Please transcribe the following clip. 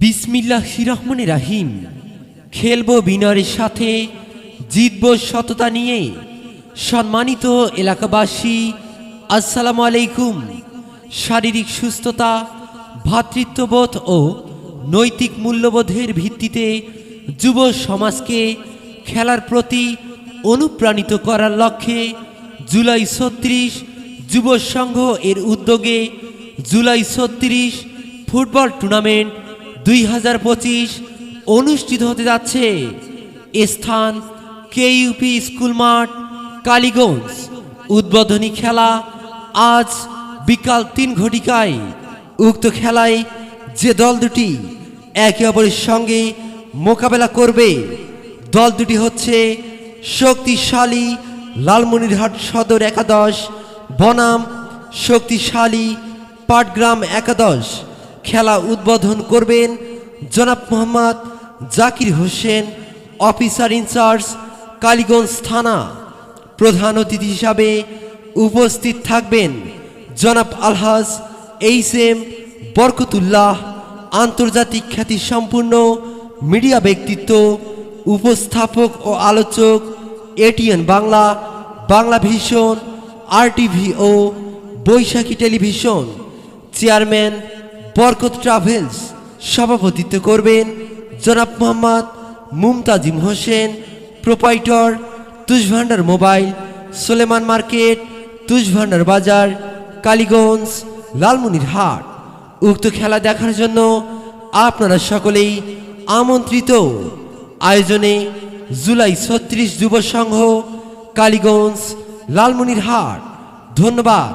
বিসমিল্লাহ রহমান রাহিম খেলব বিনয়ের সাথে, জিতব সততা নিয়ে। সম্মানিত এলাকাবাসী, আসসালামু আলাইকুম। শারীরিক সুস্থতা ভ্রাতৃত্ববোধ ও নৈতিক মূল্যবোধের ভিত্তিতে যুব সমাজকে খেলার প্রতি অনুপ্রাণিত করার লক্ষ্যে জুলাই ছত্রিশ যুব সংঘ এর উদ্যোগে জুলাই ছত্রিশ ফুটবল টুর্নামেন্ট দুই হাজার পঁচিশ অনুষ্ঠিত হতে যাচ্ছে স্থান কেইউপি স্কুল মাঠ, কালীগঞ্জ। উদ্বোধনী খেলা আজ বিকাল তিন ঘটিকায়। উক্ত খেলায় যে দল দুটি একে অপরের সঙ্গে মোকাবেলা করবে, দল দুটি হচ্ছে শক্তিশালী লালমনিরহাট সদর একাদশ, বনাম শক্তিশালী পাটগ্রাম একাদশ। খেলা উদ্বোধন করবেন জনাব Mohammad Zakir Hossain, officer in charge, Kaliganj থানা প্রধান অতিথি হিসাবে উপস্থিত থাকবেন জনাব আলহাজ এইচ এম বরকতুল্লাহ, আন্তর্জাতিক খ্যাতি সম্পূর্ণ মিডিয়া ব্যক্তিত্ব, উপস্থাপক ও আলোচক, ATN Bangla Bangla vision RTV ও Baishakhi television, chairman Barkat travels সভাপতিত্ব করবেন জনাব Mohammad Mumtazim Hossain, proprietor Tushbhandar mobile, Soleman market, Tushbhandar বাজার, কালীগঞ্জ লালমনিরহাট উক্ত খেলা দেখার জন্য আপনারা সকলেই আমন্ত্রিত। আয়োজনে জুলাই ছত্রিশ যুব সংঘ, কালীগঞ্জ লালমনিরহাট ধন্যবাদ।